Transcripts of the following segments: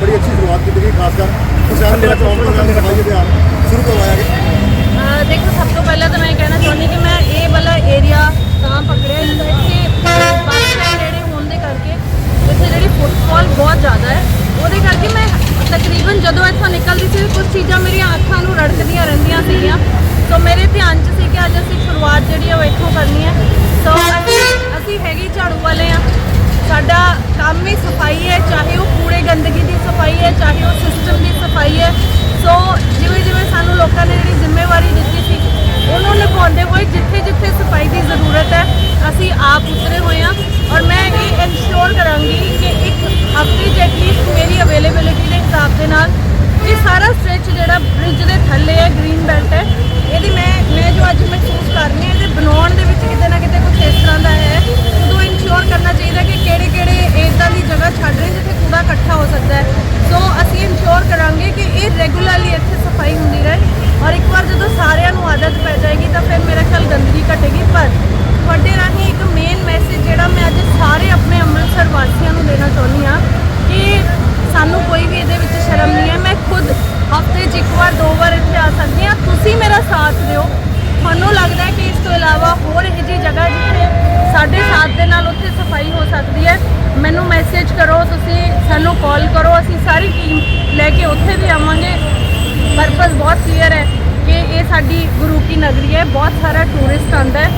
ਬੜੀ ਅੱਛੀ ਸ਼ੁਰੂਆਤ ਕੀਤੀ ਗਈ, ਖਾਸ ਕਰ ਪ੍ਰਸ਼ਾਸਨ ਜਿਹੜਾ ਕੌਮ ਦਾ ਸਫ਼ਾਈ ਅਭਿਆਨ ਸ਼ੁਰੂ ਕਰਵਾਇਆ ਗਿਆ। ਦੇਖੋ, ਸਭ ਤੋਂ ਪਹਿਲਾਂ ਤਾਂ ਮੈਂ ਕਹਿਣਾ ਚਾਹੁੰਦੀ ਕਿ ਮੈਂ ਇਹ ਵਾਲਾ ਏਰੀਆ ਤਾਂ ਪਕੜਿਆ ਇਸ ਕਰਕੇ ਬਾਕੀ ਜਿਹੜੇ ਹੋਣ ਦੇ ਕਰਕੇ ਇੱਥੇ ਜਿਹੜੀ ਫੁੱਟਫਾਲ ਬਹੁਤ ਜ਼ਿਆਦਾ ਹੈ। ਉਹਦੇ ਕਰਕੇ ਮੈਂ ਤਕਰੀਬਨ ਜਦੋਂ ਇੱਥੋਂ ਨਿਕਲਦੀ ਸੀ, ਕੁਝ ਚੀਜ਼ਾਂ ਮੇਰੀਆਂ ਅੱਖਾਂ ਨੂੰ ਰੜਕਦੀਆਂ ਰਹਿੰਦੀਆਂ ਸੀਗੀਆਂ। ਸੋ ਮੇਰੇ ਧਿਆਨ 'ਚ ਸੀ ਕਿ ਅੱਜ ਅਸੀਂ ਸ਼ੁਰੂਆਤ ਜਿਹੜੀ ਉਹ ਇੱਥੋਂ ਕਰਨੀ ਹੈ। ਸੋ ਅਸੀਂ ਹੈਗੇ ਝਾੜੂ ਵਾਲੇ ਆ। ਸਾਡਾ ਕੰਮ ਹੀ ਸਫ਼ਾਈ ਹੈ, ਚਾਹੇ ਉਹ ਗੰਦਗੀ ਦੀ ਸਫ਼ਾਈ ਹੈ, ਚਾਹੇ ਉਹ ਸਿਸਟਮ ਦੀ ਸਫ਼ਾਈ ਹੈ। ਸੋ ਜਿਵੇਂ ਜਿਵੇਂ ਸਾਨੂੰ ਲੋਕਾਂ ਨੇ ਜਿਹੜੀ ਜ਼ਿੰਮੇਵਾਰੀ ਦਿੱਤੀ ਸੀ, ਉਹਨੂੰ ਨਿਭਾਉਂਦੇ ਹੋਏ ਜਿੱਥੇ ਜਿੱਥੇ ਸਫ਼ਾਈ ਦੀ ਜ਼ਰੂਰਤ ਹੈ, ਅਸੀਂ ਆਪ ਉਤਰੇ ਹੋਏ ਹਾਂ। ਔਰ ਮੈਂ ਇਹ ਇਨਸ਼ੋਰ ਕਰਾਂਗੀ ਕਿ ਇੱਕ ਹਫ਼ਤੇ 'ਚ ਐਟਲੀਸਟ ਮੇਰੀ ਅਵੇਲੇਬਿਲਿਟੀ ਦੇ ਹਿਸਾਬ ਦੇ ਨਾਲ ਇਹ ਸਾਰਾ ਸਟ੍ਰੈਚ ਜਿਹੜਾ ਬ੍ਰਿਜ ਦੇ ਥੱਲੇ ਹੈ ਗ੍ਰੀਨ ਬੈਲਟ ਹੈ, ਇਹਦੀ ਮੈਂ ਮੈਂ ਜੋ ਅੱਜ ਮਹਿਸੂਸ ਕਰ ਰਹੀ ਹਾਂ ਇਹਦੇ ਬਣਾਉਣ ਦੇ ਵਿੱਚ ਕਿਤੇ ਨਾ ਕਿਤੇ ਕੁਝ ਇਸ ਤਰ੍ਹਾਂ ਦਾ ਹੈ ਉਦੋਂ ਇਨਸ਼ੋਰ ਕਰਨਾ ਚਾਹੀਦਾ ਕਿ ਕਿਹੜੇ ਕਿਹੜੇ ਇਦਾਂ ਦੀ ਜਗ੍ਹਾ ਛੱਡ ਰਹੇ ਜਿੱਥੇ ਕੂੜਾ ਇਕੱਠਾ ਹੋ ਸਕਦਾ ਹੈ ਸੋ ਅਸੀਂ ਇਨਸ਼ੋਰ ਕਰਾਂਗੇ ਕਿ ਇਹ ਰੈਗੂਲਰਲੀ ਇੱਥੇ ਸਫ਼ਾਈ ਹੁੰਦੀ ਰਹੇ ਔਰ ਇੱਕ ਵਾਰ ਜਦੋਂ ਸਾਰਿਆਂ ਨੂੰ ਆਦਤ ਪੈ ਜਾਏਗੀ ਤਾਂ ਫਿਰ ਮੇਰੇ ਖਿਆਲ ਗੰਦਗੀ ਘਟੇਗੀ ਪਰ ਤੁਹਾਡੇ ਰਾਹੀਂ ਇੱਕ ਮੇਨ ਮੈਸੇਜ ਜਿਹੜਾ ਮੈਂ ਅੱਜ ਸਾਰੇ ਆਪਣੇ ਅੰਮ੍ਰਿਤਸਰ ਵਾਸੀਆਂ ਨੂੰ ਦੇਣਾ ਚਾਹੁੰਦੀ ਹਾਂ ਕਿ ਸਾਨੂੰ ਕੋਈ ਵੀ ਇਹਦੇ ਵਿੱਚ ਸ਼ਰਮ ਨਹੀਂ ਹੈ। ਮੈਂ ਖੁਦ ਹਫ਼ਤੇ 'ਚ ਇੱਕ ਵਾਰ, ਦੋ ਵਾਰ ਇੱਥੇ ਆ ਸਕਦੀ ਹਾਂ। ਤੁਸੀਂ ਮੇਰਾ ਸਾਥ ਦਿਓ। ਤੁਹਾਨੂੰ ਲੱਗਦਾ ਕਿ ਇਸ ਤੋਂ ਇਲਾਵਾ ਹੋਰ ਇਹੋ ਜਿਹੀ ਜਗ੍ਹਾ ਜਿੱਥੇ ਸਾਡੇ ਸਾਥ ਦੇ ਨਾਲ ਉੱਥੇ ਸਫ਼ਾਈ ਹੋ ਸਕਦੀ ਹੈ, ਮੈਨੂੰ ਮੈਸੇਜ ਕਰੋ, ਤੁਸੀਂ ਸਾਨੂੰ ਕਾਲ ਕਰੋ। ਅਸੀਂ ਸਾਰੀ ਟੀਮ ਲੈ ਕੇ ਉੱਥੇ ਵੀ ਆਵਾਂਗੇ। ਪਰਪਸ ਬਹੁਤ ਕਲੀਅਰ ਹੈ ਕਿ ਇਹ ਸਾਡੀ ਗੁਰੂ ਕੀ ਨਗਰੀ ਹੈ। ਬਹੁਤ ਸਾਰਾ ਟੂਰਿਸਟ ਆਉਂਦਾ ਹੈ।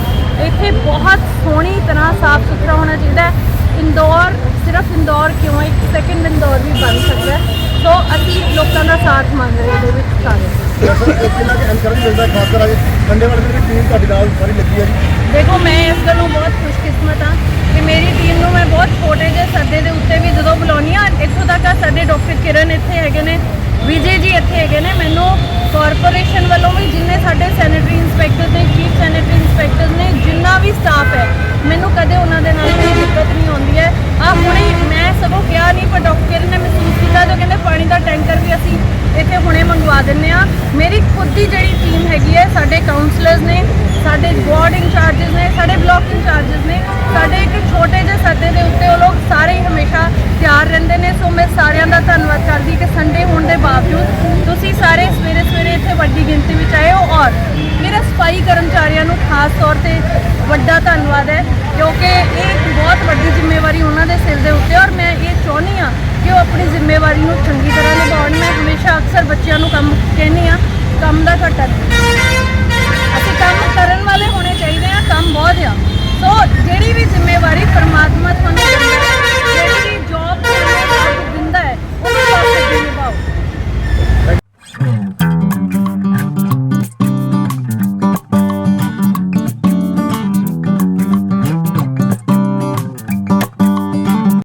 ਇੱਥੇ ਬਹੁਤ ਸੋਹਣੀ ਤਰ੍ਹਾਂ ਸਾਫ਼ ਸੁਥਰਾ ਹੋਣਾ ਚਾਹੀਦਾ ਹੈ। ਇੰਦੌਰ ਸਿਰਫ ਇੰਦੌਰ ਕਿਉਂ ਇੱਕ ਸੈਕਿੰਡ ਇੰਦੌਰ ਵੀ ਬਣ ਸਕਦਾ ਸੋ ਅਸੀਂ ਲੋਕਾਂ ਦਾ ਸਾਥ ਮੰਗ ਰਹੇ ਇਹਦੇ ਵਿੱਚ ਸਾਰੇ। ਸਰ ਇਹ ਕਿੰਨਾ ਕਿ ਐਨਕਰੇਜ ਮਿਲਦਾ ਹੈ, ਖਾਸ ਕਰ ਅੱਜ ਸੰਡੇ ਵਾਲੇ ਦਿਨ ਟੀਮ ਤੁਹਾਡੀ ਨਾਲ ਸਾਰੀ ਲੱਗੀ ਹੈ ਜੀ ਦੇਖੋ ਮੈਂ ਇਸ ਗੱਲੋਂ ਬਹੁਤ ਖੁਸ਼ਕਿਸਮਤ ਹਾਂ ਕਿ ਮੇਰੀ ਟੀਮ ਨੂੰ ਮੈਂ ਬਹੁਤ ਛੋਟੇ ਜਿਹੇ ਸੱਦੇ ਦੇ ਉੱਤੇ ਵੀ ਜਦੋਂ ਬੁਲਾਉਂਦੀ ਹਾਂ ਇੱਥੋਂ ਤੱਕ ਆ ਸਾਡੇ ਡਾਕਟਰ ਕਿਰਨ ਇੱਥੇ ਹੈਗੇ ਨੇ ਵਿਜੇ ਜੀ ਇੱਥੇ ਹੈਗੇ ਨੇ ਮੈਨੂੰ ਕਾਰਪੋਰੇਸ਼ਨ ਵੱਲੋਂ ਵੀ ਜਿੰਨੇ ਸਾਡੇ ਸੈਨੇਟਰੀ ਇੰਸਪੈਕਟਰ ਨੇ ਚੀਫ ਸੈਨੇਟਰੀ ਇੰਸਪੈਕਟਰ ਨੇ ਜਿੰਨਾ ਵੀ ਸਟਾਫ ਹੈ ਮੈਨੂੰ ਕਦੇ ਉਹਨਾਂ ਦੇ ਨਾਲ ਕੋਈ ਦਿੱਕਤ ਨਹੀਂ ਆਉਂਦੀ ਹੈ ਆ ਹੁਣੇ ਹੀ ਮੈਂ ਸਗੋਂ ਕਿਹਾ ਨਹੀਂ ਪਰ ਡਾਕਟਰ ਕਿਰਨ ਨੇ ਮਹਿਸੂਸ ਕੀਤਾ ਜੋ ਕਹਿੰਦੇ ਪਾਣੀ ਦਾ ਟੈਂਕਰ ਵੀ ਅਸੀਂ ਇੱਥੇ ਹੁਣੇ ਮੰਗਵਾ ਦਿੰਨੇ ਆ ਮੇਰੀ ਖੁਦ ਦੀ ਜਿਹੜੀ ਟੀਮ ਹੈਗੀ ਹੈ ਸਾਡੇ ਕਾਉਂਸਲਰਸ ਨੇ, ਸਾਡੇ ਵਾਰਡ ਇੰਚਾਰजेस ਨੇ, ਸਾਡੇ ਬਲਾਕ ਇੰਚਾਰजेस ਨੇ, ਸਾਡੇ ਇੱਕ ਛੋਟੇ ਜਿਹੇ ਸੱਦੇ ਦੇ ਉੱਤੇ ਉਹ ਲੋਕ ਸਾਰੇ ਹਮੇਸ਼ਾ ਤਿਆਰ ਰਹਿੰਦੇ ਨੇ। ਸੋ ਮੈਂ ਸਾਰਿਆਂ ਦਾ ਧੰਨਵਾਦ ਕਰਦੀ ਕਿ ਸੰਡੇ ਹੋਣ ਦੇ ਬਾਵਜੂਦ ਤੁਸੀਂ ਸਾਰੇ ਸਵੇਰੇ ਸਵੇਰੇ ਇੱਥੇ ਵੱਡੀ ਗਿਣਤੀ ਵਿੱਚ ਆਏ ਹੋ ਔਰ ਮੇਰੇ ਸਫ਼ਾਈ ਕਰਮਚਾਰੀਆਂ ਨੂੰ ਖਾਸ ਤੌਰ ਤੇ ਵੱਡਾ ਧੰਨਵਾਦ ਹੈ ਕਿਉਂਕਿ ਇਹ ਬਹੁਤ ਵੱਡੀ ਜ਼ਿੰਮੇਵਾਰੀ ਉਹਨਾਂ ਦੇ ਸਿਰ ਦੇ ਉੱਤੇ ਔਰ ਮੈਂ ਇਹ ਚਾਹੁੰਦੀ ਆ ਕਿ ਉਹ ਆਪਣੀ ਜ਼ਿੰਮੇਵਾਰੀ ਨੂੰ ਚੰਗੀ ਤਰ੍ਹਾਂ ਨਿਭਾਉਣ। ਮੈਂ ਹਮੇਸ਼ਾ ਅਕਸਰ ਬੱਚਿਆਂ ਨੂੰ ਕੰਮ ਕਹਿੰਨੀ ਆ ਕੰਮ ਦਾ ਘਟਾ ਕੰਮ